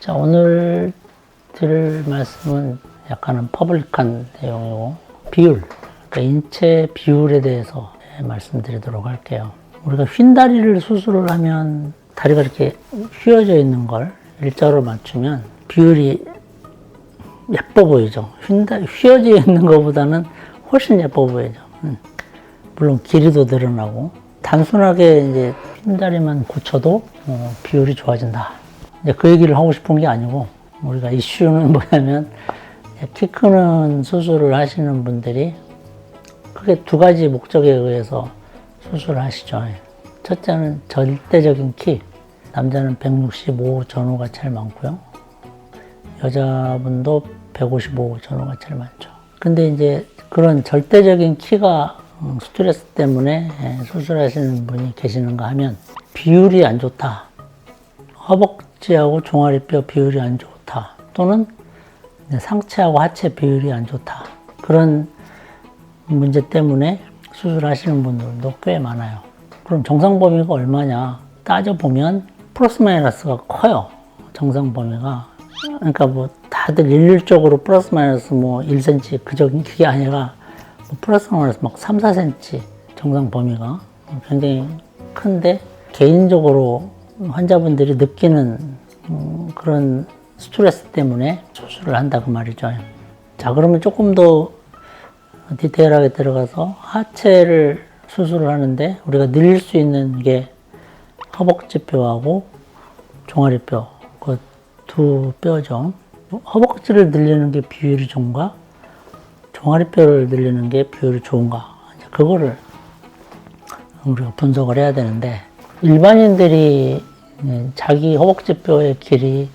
자, 오늘 드릴 말씀은 약간은 퍼블릭한 내용이고, 비율, 그러니까 인체 비율에 대해서 말씀드리도록 할게요. 우리가 휜다리를 수술을 하면 다리가 이렇게 휘어져 있는 걸 일자로 맞추면 비율이 예뻐 보이죠. 휜다, 휘어져 있는 것보다는 훨씬 예뻐 보이죠. 음. 물론 길이도 늘어나고 단순하게 이제 휜다리만 고쳐도 어, 비율이 좋아진다. 이제 그 얘기를 하고 싶은 게 아니고 우리가 이슈는 뭐냐면 키 크는 수술을 하시는 분들이 크게 두 가지 목적에 의해서 수술을 하시죠. 첫째는 절대적인 키. 남자는 165 전후가 제일 많고요. 여자분도 155 전후가 제일 많죠. 근데 이제 그런 절대적인 키가 음, 스트레스 때문에 예, 수술하시는 분이 계시는가 하면 비율이 안 좋다. 허벅 지하고 종아리뼈 비율이 안 좋다. 또는 상체하고 하체 비율이 안 좋다. 그런 문제 때문에 수술하시는 분들도 꽤 많아요. 그럼 정상 범위가 얼마냐? 따져보면 플러스 마이너스가 커요. 정상 범위가. 그러니까 뭐 다들 일률적으로 플러스 마이너스 뭐 1cm 그적인 그게 아니라 뭐 플러스 마이너스 막 3, 4cm 정상 범위가 굉장히 큰데 개인적으로 환자분들이 느끼는 음, 그런 스트레스 때문에 수술을 한다 그 말이죠. 자 그러면 조금 더 디테일하게 들어가서 하체를 수술을 하는데 우리가 늘릴 수 있는 게 허벅지뼈하고 종아리뼈 그 두 뼈죠. 허벅지를 늘리는 게 비율이 좋은가? 종아리뼈를 늘리는 게 비율이 좋은가? 그거를 우리가 분석을 해야 되는데 일반인들이 자기 허벅지뼈의 길이,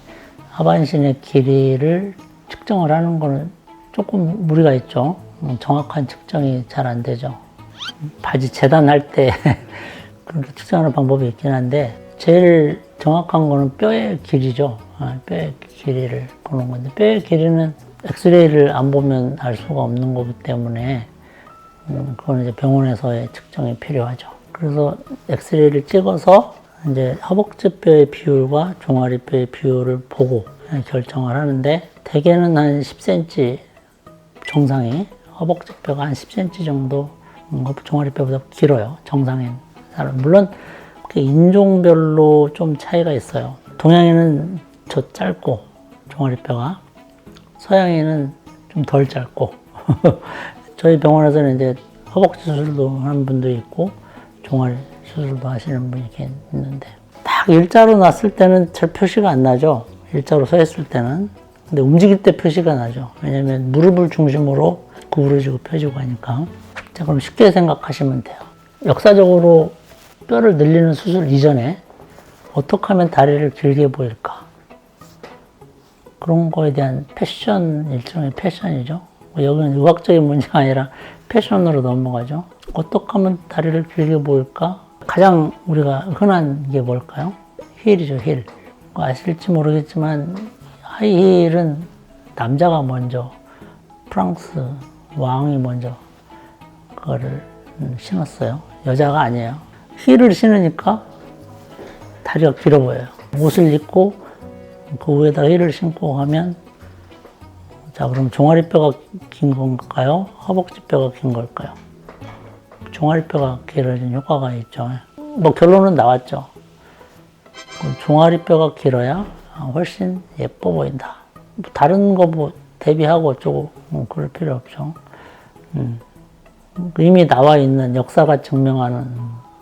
하반신의 길이를 측정을 하는 거는 조금 무리가 있죠. 음, 정확한 측정이 잘 안 되죠. 바지 재단할 때 그렇게 측정하는 방법이 있긴 한데 제일 정확한 거는 뼈의 길이죠. 아, 뼈의 길이를 보는 건데 뼈의 길이는 엑스레이를 안 보면 알 수가 없는 거기 때문에 음, 그건 이제 병원에서의 측정이 필요하죠. 그래서 엑스레이를 찍어서 이제 허벅지뼈의 비율과 종아리뼈의 비율을 보고 결정을 하는데 대개는 한 10cm 정상이 허벅지뼈가 한 10cm 정도 음, 종아리뼈보다 길어요. 정상인 사람. 물론 그 인종별로 좀 차이가 있어요. 동양인은 저 짧고 종아리뼈가 서양인은 좀덜 짧고 저희 병원에서는 이제 허벅지 수술도 하는 분도 있고 종아리 수술도 하시는 분이 있는데 딱 일자로 놨을 때는 잘 표시가 안 나죠. 일자로 서 있을 때는. 근데 움직일 때 표시가 나죠. 왜냐면 무릎을 중심으로 구부러지고 펴지고 하니까. 자, 그럼 쉽게 생각하시면 돼요. 역사적으로 뼈를 늘리는 수술 이전에 어떻게 하면 다리를 길게 보일까? 그런 거에 대한 패션, 일종의 패션이죠. 뭐 여기는 의학적인 문제가 아니라 패션으로 넘어가죠. 어떻게 하면 다리를 길게 보일까? 가장 우리가 흔한 게 뭘까요? 힐이죠, 힐. 뭐 아실지 모르겠지만 하이힐은 남자가 먼저 프랑스 왕이 먼저 그거를 신었어요. 여자가 아니에요. 힐을 신으니까 다리가 길어 보여요. 옷을 입고 그 위에다 힐을 신고 하면 자 그럼 종아리뼈가 긴 건가요? 허벅지뼈가 긴 걸까요? 종아리뼈가 길어진 효과가 있죠. 뭐 결론은 나왔죠. 종아리뼈가 길어야 훨씬 예뻐 보인다. 뭐 다른 거 뭐 대비하고 어쩌고 뭐 그럴 필요 없죠. 음. 이미 나와 있는 역사가 증명하는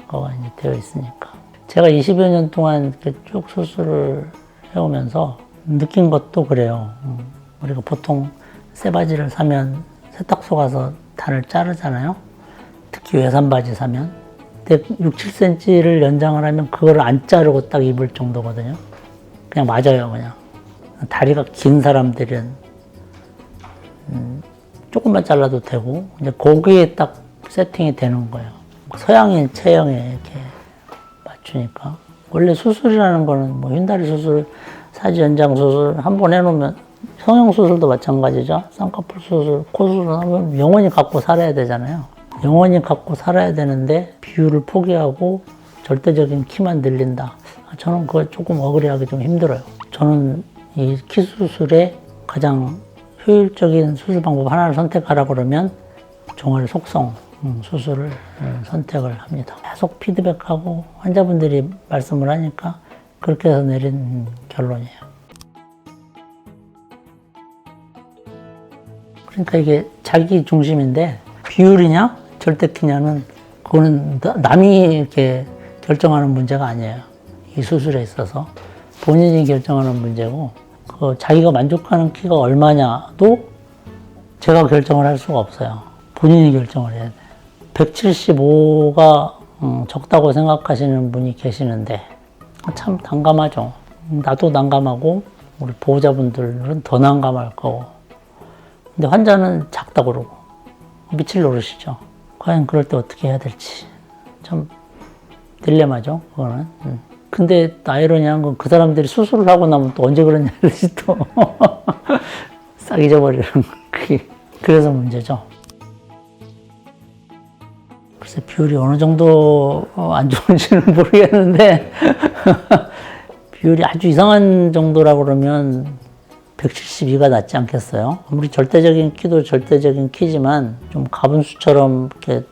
거가 이제 되어 있으니까. 제가 20여 년 동안 이렇게 쭉 수술을 해오면서 느낀 것도 그래요. 음. 우리가 보통 새 바지를 사면 세탁소 가서 단을 자르잖아요. 특히 외산 바지 사면. 근데 6, 7cm를 연장을 하면 그거를 안 자르고 딱 입을 정도거든요. 그냥 맞아요, 그냥. 다리가 긴 사람들은 음, 조금만 잘라도 되고 이제 거기에 딱 세팅이 되는 거예요. 서양인 체형에 이렇게 맞추니까 원래 수술이라는 거는 뭐 흰다리 수술, 사지 연장 수술 한 번 해놓으면 성형 수술도 마찬가지죠. 쌍꺼풀 수술, 코 수술 하면 영원히 갖고 살아야 되잖아요. 영원히 갖고 살아야 되는데 비율을 포기하고 절대적인 키만 늘린다. 저는 그거 조금 억울해하기 좀 힘들어요. 저는 이 키 수술의 가장 효율적인 수술 방법 하나를 선택하라 그러면 종아리 속성 음, 수술을 음, 선택을 합니다. 계속 피드백하고 환자분들이 말씀을 하니까 그렇게 해서 내린 음, 결론이에요. 그러니까 이게 자기 중심인데 비율이냐 절대 키냐는 그거는 나- 남이 이렇게 결정하는 문제가 아니에요. 이 수술에 있어서 본인이 결정하는 문제고 그 자기가 만족하는 키가 얼마냐도 제가 결정을 할 수가 없어요. 본인이 결정을 해야 돼. 175가 음, 적다고 생각하시는 분이 계시는데 참 난감하죠. 나도 난감하고 우리 보호자분들은 더 난감할 거고 근데 환자는 작다 그러고 미칠 노릇이죠. 과연 그럴 때 어떻게 해야 될지 참 딜레마죠. 그거는. 음. 근데 아이러니한 건 그 사람들이 수술을 하고 나면 또 언제 그러냐 그러지 또 싹 잊어버리는 그게 그래서 문제죠. 글쎄 비율이 어느 정도 어, 안 좋은지는 모르겠는데 비율이 아주 이상한 정도라 그러면 172가 낫지 않겠어요? 아무리 절대적인 키도 절대적인 키지만 좀 가분수처럼 이렇게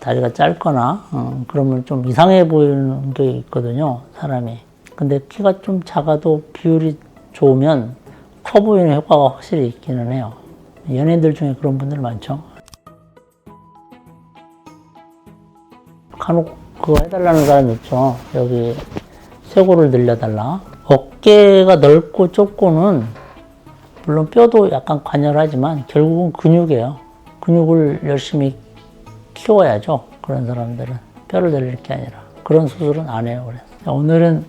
다리가 짧거나 어, 그러면 좀 이상해 보이는 게 있거든요, 사람이. 근데 키가 좀 작아도 비율이 좋으면 커 보이는 효과가 확실히 있기는 해요. 연예인들 중에 그런 분들 많죠. 간혹 그거 해달라는 사람 있죠. 여기 쇄골을 늘려달라. 어깨가 넓고 좁고는 물론 뼈도 약간 관여하지만 결국은 근육이에요. 근육을 열심히 키워야죠. 그런 사람들은 뼈를 늘릴 게 아니라 그런 수술은 안 해요. 그래서 자, 오늘은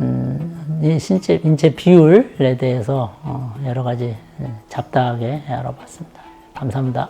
음, 이 신체 인체 비율에 대해서 어, 여러 가지 예, 잡다하게 알아봤습니다. 감사합니다.